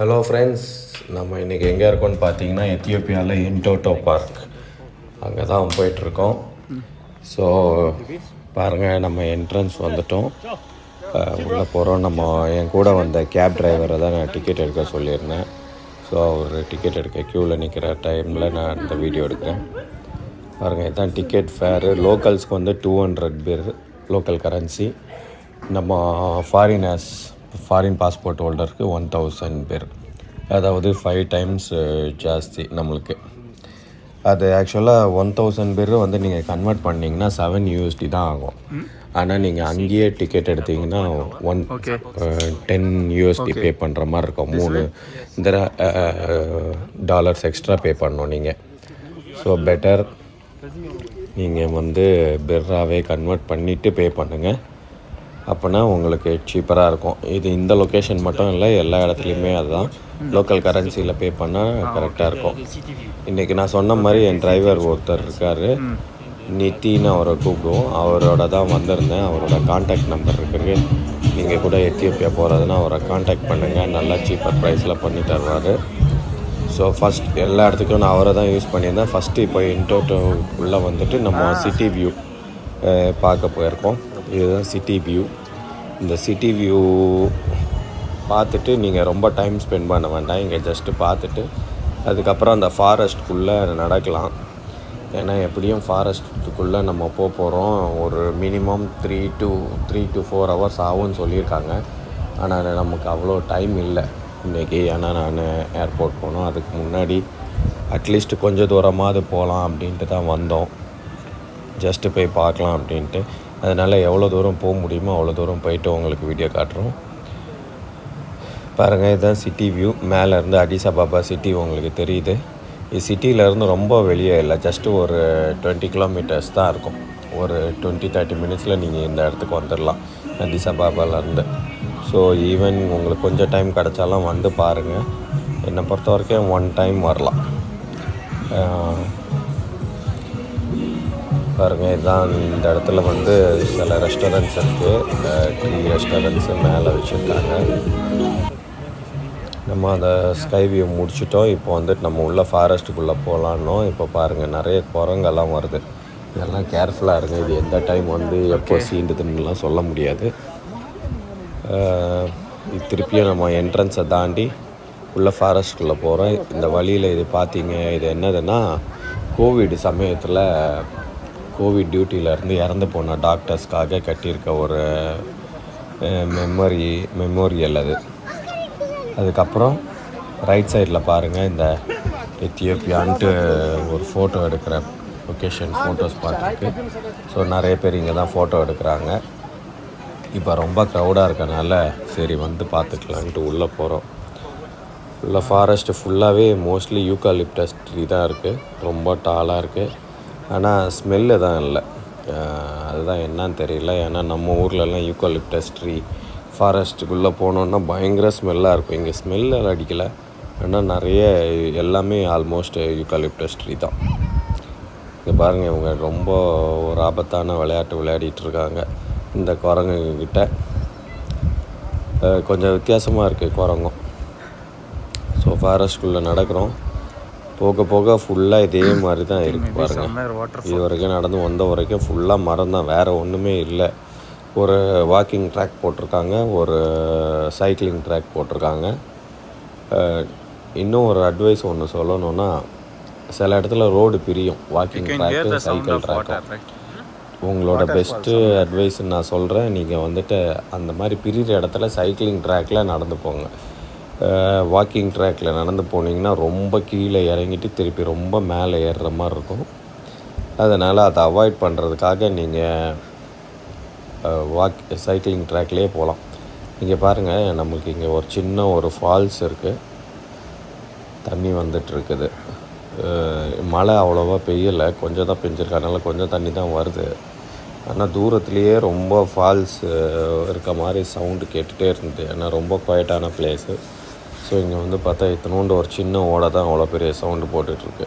Hello friends நம்ம இன்றைக்கி எங்கே இருக்கோம்னு பார்த்தீங்கன்னா எத்தியோப்பியாவில் இன்டோட்டோ பார்க். அங்கே தான் போயிட்டுருக்கோம். ஸோ பாருங்கள் நம்ம என்ட்ரன்ஸ் வந்துட்டோம். உள்ளே போகிறோம் நம்ம என் கூட வந்த கேப் டிரைவரை தான் நான் டிக்கெட் எடுக்க சொல்லியிருந்தேன். ஸோ அவர் டிக்கெட் எடுக்க க்யூவில் நிற்கிற டைமில் நான் இந்த வீடியோ எடுக்கிறேன் பாருங்கள் இதுதான் டிக்கெட் ஃபேரு லோக்கல்ஸ்க்கு வந்து two hundred per local currency நம்ம ஃபாரினர்ஸ் ஃபாரின் பாஸ்போர்ட் ஹோல்டருக்கு ஒன் தௌசண்ட் பேர். அதாவது ஃபைவ் டைம்ஸ் ஜாஸ்தி நம்மளுக்கு. அது ஆக்சுவலாக ஒன் தௌசண்ட் பேர் வந்து நீங்கள் கன்வெர்ட் பண்ணிங்கன்னா செவன் யூஎஸ்டி தான் ஆகும். ஆனால் நீங்கள் அங்கேயே டிக்கெட் எடுத்தீங்கன்னா ஒன் டென் யூஎஸ்டி பே பண்ணுற மாதிரி இருக்கும். மூணு இந்த டாலர்ஸ் எக்ஸ்ட்ரா பே பண்ணணும் நீங்கள் ஸோ பெட்டர் நீங்கள் வந்து பெர்ராவே கன்வெர்ட் பண்ணிவிட்டு பே பண்ணுங்கள் அப்போனா உங்களுக்கு சீப்பராக இருக்கும். இது இந்த லொக்கேஷன் மட்டும் இல்லை எல்லா இடத்துலையுமே அதுதான். லோக்கல் கரன்சியில் பே பண்ணால் கரெக்டாக இருக்கும். இன்றைக்கி நான் சொன்ன மாதிரி என் டிரைவர் ஒருத்தர் இருக்கார். நித்தின்னு அவரை கூப்பிடுவோம். அவரோட தான் வந்திருந்தேன். அவரோட காண்டாக்ட் நம்பர் இருக்குது. நீங்கள் கூட எத்தியோப்பியா போகிறதுனா அவரை காண்டாக்ட் பண்ணுங்கள் நல்லா சீப்பர் ப்ரைஸில் பண்ணி தருவார். ஸோ ஃபஸ்ட் எல்லா இடத்துக்கும் நான் அவரை தான் யூஸ் பண்ணியிருந்தேன். ஃபஸ்ட்டு இப்போ இன்டோட்டோ உள்ளே வந்துட்டு நம்ம சிட்டி வியூ பார்க்க போயிருக்கோம். இதுதான் சிட்டி வியூ இந்த சிட்டி வியூ பார்த்துட்டு நீங்கள் ரொம்ப டைம் ஸ்பெண்ட் பண்ண வேண்டாம். இங்கே ஜஸ்ட்டு பார்த்துட்டு அதுக்கப்புறம் அந்த ஃபாரஸ்ட்குள்ளே நடக்கலாம். ஏன்னா எப்படியும் ஃபாரஸ்ட்டுக்குள்ளே நம்ம போக போகிறோம் ஒரு minimum three to three to four hours ஆகும்னு சொல்லியிருக்காங்க. ஆனால் நமக்கு அவ்வளோ டைம் இல்லை. இன்றைக்கி ஏன்னா நான் ஏர்போர்ட் போனோம். அதுக்கு முன்னாடி அட்லீஸ்ட் கொஞ்சம் தூரமாவது போகலாம் அப்படின்ட்டு தான் வந்தோம். ஜஸ்ட்டு போய் பார்க்கலாம் அப்படின்ட்டு. அதனால் எவ்வளோ தூரம் போக முடியுமோ அவ்வளோ தூரம் போயிட்டு உங்களுக்கு வீடியோ காட்டுறோம். பாருங்கள் இதுதான் சிட்டி வியூ மேலேருந்து அடிஸ் அபாபா சிட்டி உங்களுக்கு தெரியுது. இது சிட்டியிலேருந்து ரொம்ப வெளியே இல்லை ஜஸ்ட்டு ஒரு டுவெண்ட்டி கிலோமீட்டர்ஸ் தான் இருக்கும். ஒரு டுவெண்ட்டி தேர்ட்டி மினிட்ஸில் நீங்கள் இந்த இடத்துக்கு வந்துடலாம் அடிஸ் அபாபாலேருந்து ஸோ ஈவன் உங்களுக்கு கொஞ்சம் டைம் கிடச்சாலும் வந்து பாருங்கள் என்னை பொறுத்த வரைக்கும் ஒன் டைம் வரலாம். பாருங்கள் இதுதான் இந்த இடத்துல வந்து சில ரெஸ்டாரண்ட்ஸ் இருக்குது டீ ரெஸ்டாரண்ட்ஸு மேலே வச்சுருக்காங்க. நம்ம அந்த ஸ்கை வியூ முடிச்சிட்டோம். இப்போ வந்துட்டு நம்ம உள்ள ஃபாரஸ்ட்டுக்குள்ளே போகலான்னோம் இப்போ பாருங்கள் நிறைய குரங்கெல்லாம் வருது. இதெல்லாம் கேர்ஃபுல்லாக இருங்க. இது எந்த டைம் வந்து எப்போ சீண்டுதுன்னுலாம் சொல்ல முடியாது. திருப்பியும் நம்ம என்ட்ரன்ஸை தாண்டி உள்ள ஃபாரஸ்ட்குள்ளே போகிறோம் இந்த வழியில் இது பார்த்தீங்க இது என்னதுன்னா கோவிட் சமயத்தில் கோவிட் டியூட்டியிலேருந்து இறந்து போன டாக்டர்ஸ்க்காக கட்டியிருக்க ஒரு மெமரி மெமோரியல் அது. அதுக்கப்புறம் ரைட் சைடில் பாருங்கள் இந்த எத்தியோப்பியான்ட்டு ஒரு ஃபோட்டோ எடுக்கிற லொக்கேஷன் ஃபோட்டோஸ் பார்த்துருக்கு ஸோ நிறைய பேர் இங்கே தான் ஃபோட்டோ எடுக்கிறாங்க. இப்போ ரொம்ப க்ரௌடாக இருக்கனால சரி வந்து பார்த்துக்கலான்ட்டு உள்ளே போகிறோம் உள்ள ஃபாரஸ்ட்டு ஃபுல்லாகவே மோஸ்ட்லி யூகாலிப்டஸ் ட்ரீ தான் இருக்குது ரொம்ப டாலாக இருக்குது ஆனால் ஸ்மெல்லு தான் இல்லை. அதுதான் என்னன்னு தெரியல. ஏன்னா நம்ம ஊர்லலாம் யூக்காலிப்டஸ் ட்ரீ ஃபாரஸ்ட்டுக்குள்ளே போனோன்னா பயங்கர ஸ்மெல்லாக இருக்கும். இங்கே ஸ்மெல்ல அடிக்கலை. ஆனால் நிறைய எல்லாமே ஆல்மோஸ்ட் யூகாலிப்டஸ் ட்ரீ தான். இங்கே பாருங்கள் இவங்க ரொம்ப ஒரு ஆபத்தான விளையாட்டு விளையாடிட்டு இருக்காங்க. இந்த குரங்குகிட்ட கொஞ்சம் வித்தியாசமாக இருக்குது குரங்கும். ஸோ ஃபாரஸ்ட்குள்ளே நடக்கிறோம். போக போக ஃபுல்லாக இதே மாதிரி தான் இருக்குது பாருங்கள் இது வரைக்கும் நடந்து வந்த வரைக்கும் ஃபுல்லாக மரம் தான். வேறு ஒன்றுமே இல்லை. ஒரு வாக்கிங் ட்ராக் போட்டிருக்காங்க. ஒரு சைக்கிளிங் ட்ராக் போட்டிருக்காங்க. இன்னும் ஒரு அட்வைஸ் ஒன்று சொல்லணுன்னா சில இடத்துல ரோடு பிரியும். வாக்கிங் ட்ராக்கு சைக்கிள் ட்ராக்கு உங்களோட பெஸ்ட்டு அட்வைஸ் நான் சொல்கிறேன் நீங்கள் வந்துட்டு அந்த மாதிரி பிரிகிற இடத்துல சைக்கிளிங் ட்ராக்கில் நடந்து போங்க. வாக்கிங் ட்ராக்கில் நடந்து போனீங்கன்னா ரொம்ப கீழே இறங்கிட்டு திருப்பி ரொம்ப மேலே ஏறுற மாதிரி இருக்கும். அதனால் அதை அவாய்ட் பண்ணுறதுக்காக நீங்கள் வாக் சைக்கிளிங் ட்ராக்லேயே போகலாம். இங்கே பாருங்கள் நமக்கு இங்கே ஒரு சின்ன ஒரு ஃபால்ஸ் இருக்குது தண்ணி வந்துட்டுருக்குது மழை அவ்வளோவா பெய்யலை. கொஞ்சம் தான் பெஞ்சிருக்கு அதனால் கொஞ்சம் தண்ணி தான் வருது. ஆனால் தூரத்துலேயே ரொம்ப ஃபால்ஸ் இருக்க மாதிரி சவுண்டு கேட்டுகிட்டே இருந்தது. ஏன்னா ரொம்ப குவைட்டான பிளேஸு ஸோ இங்கே வந்து பார்த்தா இத்தனோண்டு ஒரு சின்ன ஓடை தான் அவ்வளோ பெரிய சவுண்டு போட்டுட்ருக்கு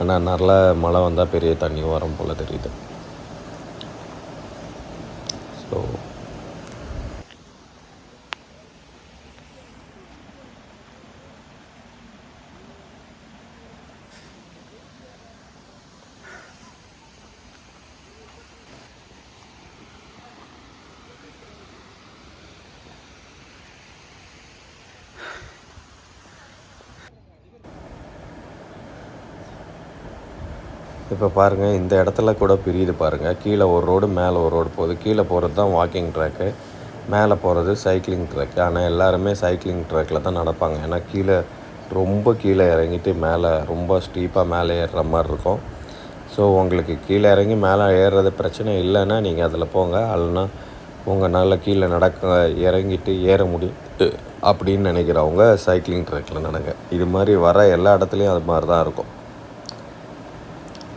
ஆனால் நல்ல மழை வந்தால் பெரிய தண்ணி வரும் போல் தெரியுது ஸோ இப்போ பாருங்கள் இந்த இடத்துல கூட பிரியுது பாருங்கள் கீழே ஒரு ரோடு மேலே ஒரு ரோடு போகுது. கீழே போகிறது தான் வாக்கிங் ட்ராக்கு மேலே போகிறது சைக்கிளிங் ட்ராக் ஆனால் எல்லாருமே சைக்கிளிங் ட்ராக்கில் தான் நடப்பாங்க. ஏன்னா கீழே ரொம்ப கீழே இறங்கிட்டு மேலே ரொம்ப ஸ்டீப்பாக மேலே ஏறுற மாதிரி இருக்கும். ஸோ உங்களுக்கு கீழே இறங்கி மேலே ஏறுறது பிரச்சனை இல்லைன்னா நீங்கள் அதில் போங்க. இல்லைன்னா உங்களால் கீழே நடக்க இறங்கிட்டு ஏற முடியுது அப்படின்னு நினைக்கிறவங்க சைக்கிளிங் ட்ராக்கில் நடங்க. இது மாதிரி வர எல்லா இடத்துலையும் அது மாதிரி தான் இருக்கும்.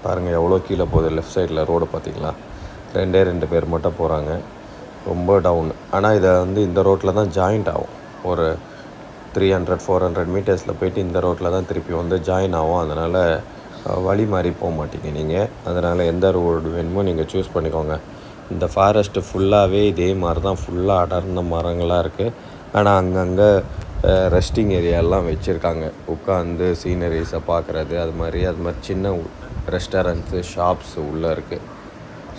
பாருங்கள் எவ்வளோ கீழே போகுது. லெஃப்ட் சைடில் ரோடு பார்த்தீங்களா? ரெண்டே ரெண்டு பேர் மட்டும் போகிறாங்க ரொம்ப டவுன் ஆனால் இதை வந்து இந்த ரோட்டில் தான் ஜாயிண்ட் ஆகும். ஒரு த்ரீ ஹண்ட்ரட் ஃபோர் ஹண்ட்ரட் மீட்டர்ஸில் போயிட்டு இந்த ரோட்டில் தான் திருப்பி வந்து ஜாயின் ஆகும். அதனால் வழி மாறி போக மாட்டீங்க நீங்கள் அதனால் எந்த ரோடு வேணுமோ நீங்கள் சூஸ் பண்ணிக்கோங்க. இந்த ஃபாரஸ்ட்டு ஃபுல்லாகவே இதே மாதிரி தான் ஃபுல்லாக அடர்ந்த மரங்களாக இருக்குது ஆனால் அங்கங்கே ரெஸ்டிங் ஏரியாலாம் வச்சுருக்காங்க. உட்காந்து சீனரிஸை பார்க்குறது அது மாதிரி அது மாதிரி சின்ன ரெஸ்டாரண்ட்ஸு ஷாப்ஸ் உள்ளே இருக்குது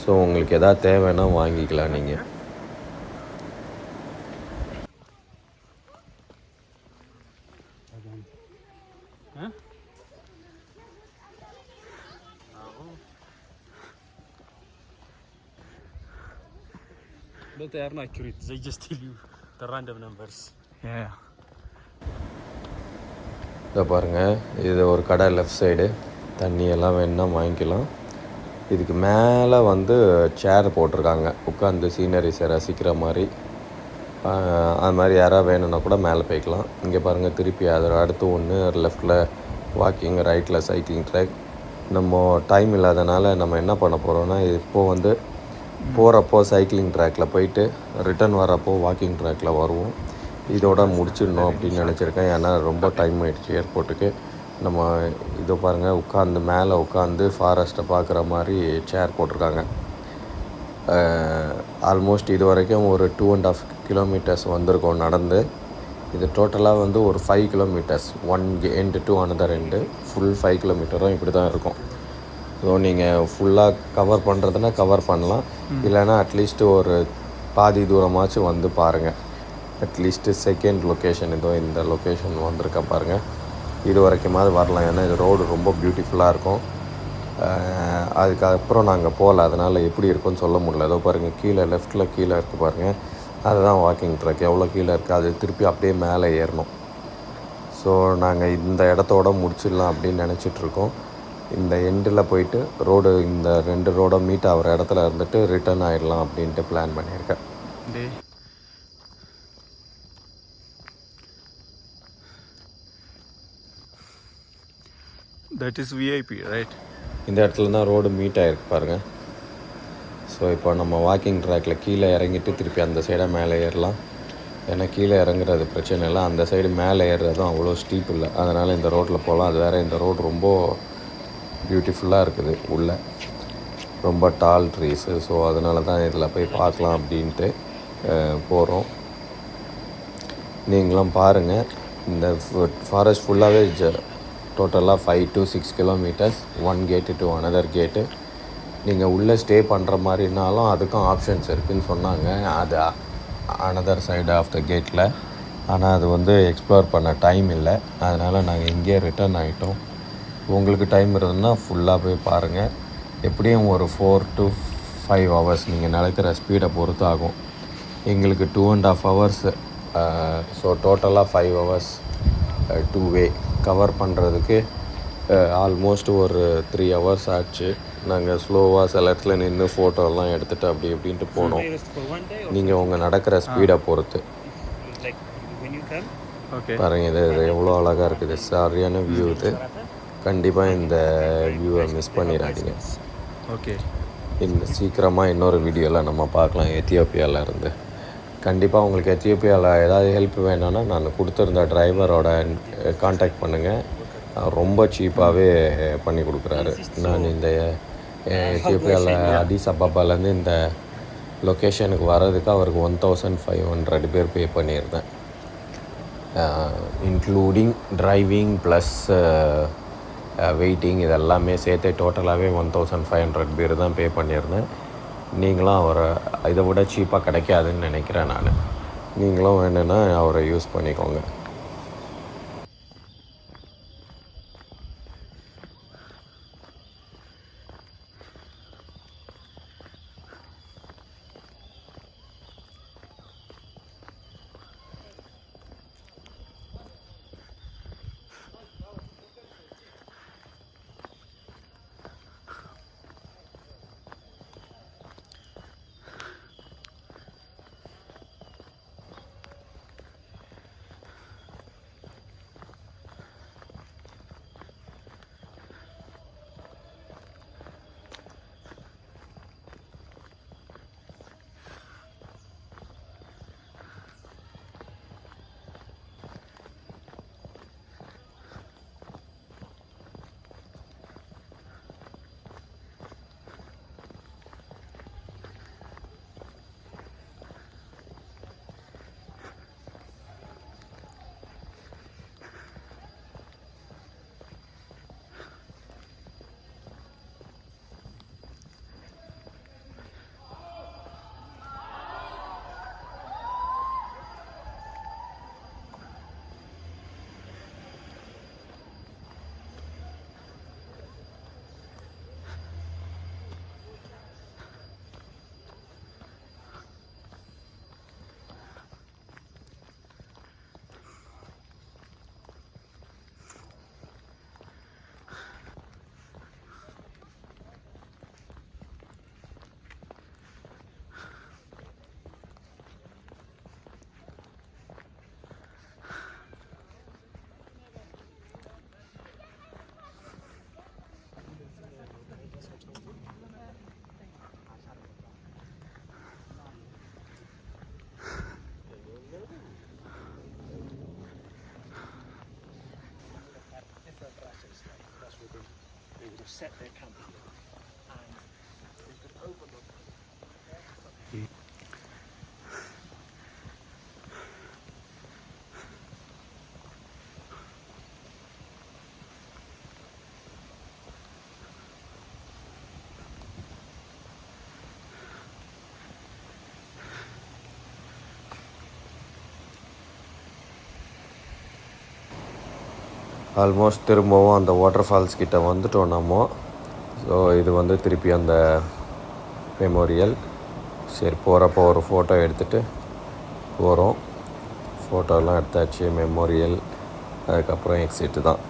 ஸோ உங்களுக்கு எதாவது தேவைன்னா வாங்கிக்கலாம் நீங்கள் But they are not accurate. They just tell you the random numbers. Yeah. இதை பாருங்கள் இது ஒரு கடை லெஃப்ட் சைடு தண்ணியெல்லாம் வேணுன்னா வாங்கிக்கலாம். இதுக்கு மேலே வந்து சேர் போட்டிருக்காங்க. உட்காந்து சீனரிஸை ரசிக்கிற மாதிரி. அது மாதிரி யாராவது வேணும்னா கூட மேலே போய்க்கலாம். இங்கே பாருங்கள் திருப்பி அதில் அடுத்து ஒன்று லெஃப்டில் வாக்கிங் ரைட்டில் சைக்கிளிங் ட்ராக் நம்ம டைம் இல்லாதனால நம்ம என்ன பண்ண போகிறோம்னா இப்போது வந்து போகிறப்போ சைக்கிளிங் ட்ராக்கில் போயிட்டு ரிட்டர்ன் வரப்போ வாக்கிங் ட்ராக்கில் வருவோம். இதோட முடிச்சிடணும் அப்படின்னு நினச்சிருக்கேன். ஏன்னா ரொம்ப டைம் ஆயிடுச்சு ஏர்போர்ட்டுக்கு நம்ம இதோ பாருங்கள் உட்காந்து மேலே உட்காந்து ஃபாரஸ்ட்டை பார்க்குற மாதிரி சேர் போட்டிருக்காங்க. ஆல்மோஸ்ட் இது வரைக்கும் ஒரு டூ அண்ட் ஆஃப் கிலோமீட்டர்ஸ் வந்திருக்கோம் நடந்து. இது டோட்டலாக வந்து ஒரு five kilometres one end to another end full five கிலோமீட்டரும் இப்படி தான் இருக்கும். ஸோ நீங்கள் ஃபுல்லாக கவர் பண்ணுறதுனா கவர் பண்ணலாம். இல்லைன்னா அட்லீஸ்ட் ஒரு பாதி தூரமாச்சும் வந்து பாருங்கள் அட்லீஸ்ட்டு செகண்ட் லொக்கேஷன் இதோ இந்த லொக்கேஷன் வந்திருக்க பாருங்கள் இது வரைக்குமாவது வரலாம். ஏன்னா இது ரோடு ரொம்ப பியூட்டிஃபுல்லாக இருக்கும். அதுக்கப்புறம் நாங்கள் போகல. அதனால் எப்படி இருக்கும்னு சொல்ல முடியல. ஏதோ பாருங்கள் கீழே லெஃப்ட்டில் கீழே இருக்குது பாருங்கள் அதுதான் வாக்கிங் ட்ராக் எவ்வளோ கீழே இருக்குது அது திருப்பி அப்படியே மேலே ஏறணும். ஸோ நாங்கள் இந்த இடத்தோட முடிச்சிடலாம் அப்படின்னு நினச்சிட்ருக்கோம் இந்த எண்டில் போயிட்டு ரோடு இந்த ரெண்டு ரோடும் மீட் ஆகிற இடத்துல இருந்துட்டு ரிட்டர்ன் ஆகிடலாம் அப்படின்ட்டு பிளான் பண்ணியிருக்கேன். தட் இஸ் விஐபி ரைட் இந்த இடத்துல தான் ரோடு மீட் ஆகிருக்கு பாருங்கள் ஸோ இப்போ நம்ம வாக்கிங் ட்ராக்கில் கீழே இறங்கிட்டு திருப்பி அந்த சைடாக மேலே ஏறலாம். ஏன்னா கீழே இறங்குறது பிரச்சனை இல்லை. அந்த சைடு மேலே ஏறுறதும் அவ்வளோ ஸ்டீப் இல்லை. அதனால் இந்த ரோட்டில் போகலாம். அது வேறு இந்த ரோடு ரொம்ப பியூட்டிஃபுல்லாக இருக்குது உள்ளே. ரொம்ப டால் ட்ரீஸு ஸோ அதனால தான் இதில் போய் பார்க்கலாம் அப்படின்ட்டு போகிறோம் நீங்களும் பாருங்கள் இந்த ஃபாரஸ்ட் ஃபுல்லாகவே ஜ டோட்டலாக five to six kilometres one gate to another gate நீங்கள் உள்ளே ஸ்டே பண்ணுற மாதிரினாலும் அதுக்கும் ஆப்ஷன்ஸ் இருக்குதுன்னு சொன்னாங்க. அது அனதர் சைடு ஆஃப் த கேட்டில் ஆனால் அது வந்து எக்ஸ்ப்ளோர் பண்ண டைம் இல்லை. அதனால் நாங்கள் இங்கேயே ரிட்டர்ன் ஆகிட்டோம் உங்களுக்கு டைம் இருந்ததுன்னா ஃபுல்லாக போய் பாருங்கள் எப்படியும் ஒரு ஃபோர் டு ஃபைவ் ஹவர்ஸ் நீங்கள் நடக்கிற ஸ்பீடை பொறுத்து ஆகும். எங்களுக்கு two and half hours so டோட்டலாக five hours two way cover பண்ணுறதுக்கு ஆல்மோஸ்ட் ஒரு த்ரீ ஹவர்ஸ் ஆச்சு. நாங்கள் ஸ்லோவாக சில இடத்துல நின்று ஃபோட்டோலாம் எடுத்துகிட்டு அப்படி இப்படின்ட்டு போனோம். நீங்கள் உங்கள் நடக்கிற ஸ்பீடை பொறுத்து. Like when you come? Okay. பாருங்கள் இது இது எவ்வளோ அழகாக இருக்குது. சரியான வியூ இது. கண்டிப்பாக இந்த வியூவை மிஸ் பண்ணிடாதீங்க. Okay. இந்த சீக்கிரமாக இன்னொரு வீடியோவில் நம்ம பார்க்கலாம் எத்தியோப்பியாவில் இருந்து. கண்டிப்பாக உங்களுக்கு எத்தியோப்பியாவில் ஏதாவது ஹெல்ப் வேணும்னா நான் கொடுத்துருந்த டிரைவரோட காண்டாக்ட் பண்ணுங்கள் ரொம்ப சீப்பாகவே பண்ணி கொடுக்குறாரு. நான் இந்த எத்தியோப்பியாவில் அடிஸ் அப்பாப்பாலேருந்து இந்த லொக்கேஷனுக்கு வர்றதுக்கு அவருக்கு ஒன் தௌசண்ட் ஃபைவ் ஹண்ட்ரட் பேர் பே பண்ணியிருந்தேன். இன்க்ளூடிங் டிரைவிங் ப்ளஸ் வெயிட்டிங் இதெல்லாமே சேர்த்து டோட்டலாகவே ஒன் தௌசண்ட் ஃபைவ் ஹண்ட்ரட் பேர் தான் பே பண்ணியிருந்தேன். நீங்களும் அவரை இதை விட சீப்பாக கிடைக்காதுன்னு நினைக்கிறேன் நான். நீங்களும் வேணும்னா அவரை யூஸ் பண்ணிக்கோங்க. set their company. And over almost திரும்பவும் அந்த வாட்டர் ஃபால்ஸ் கிட்ட வந்துட்டோம் நம்ம ஸோ இது வந்து திருப்பி அந்த மெமோரியல் சரி போகிறப்போ ஒரு ஃபோட்டோ எடுத்துகிட்டு போகிறோம் ஃபோட்டோலாம் எடுத்தாச்சு மெமோரியல் அதுக்கப்புறம் எக்ஸிட்டு தான்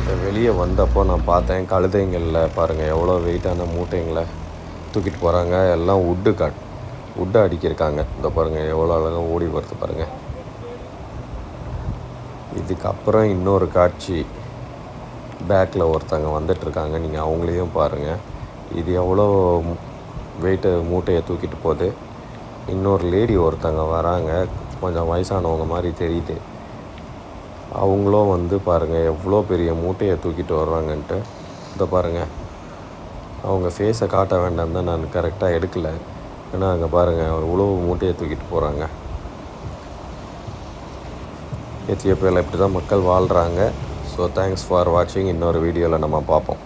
இந்த வெளியே வந்தப்போ நான் பார்த்தேன் கழுதைங்களில் பாருங்கள் எவ்வளோ வெயிட்டான மூட்டைங்களை தூக்கிட்டு போகிறாங்க எல்லாம் உட்டு கட் உட்டை அடிக்கிருக்காங்க. இந்த பாருங்கள் எவ்வளோ அழகாக ஓடி வருது பாருங்கள் இதுக்கப்புறம் இன்னொரு காட்சி. பேக்கில் ஒருத்தங்க வந்துட்டுருக்காங்க. நீங்கள் அவங்களையும் பாருங்கள் இது எவ்வளோ வெயிட்டு மூட்டையை தூக்கிட்டு போகுது. இன்னொரு லேடி ஒருத்தங்க வராங்க. கொஞ்சம் வயசானவங்க மாதிரி தெரியுது. அவங்களும் வந்து பாருங்கள் எவ்வளோ பெரிய மூட்டையை தூக்கிட்டு வர்றாங்கன்ட்டு. இதை பாருங்கள் அவங்க ஃபேஸை காட்ட வேண்டாம் தான் நான் கரெக்டாக எடுக்கலை. ஏன்னா அங்கே பாருங்கள் இவ்வளோ மூட்டையை தூக்கிட்டு போகிறாங்க எத்தியோப்பியாவில் இப்படி தான் மக்கள் வாழ்கிறாங்க ஸோ தேங்க்ஸ் ஃபார் வாட்சிங் இன்னொரு வீடியோவில் நம்ம பார்ப்போம்.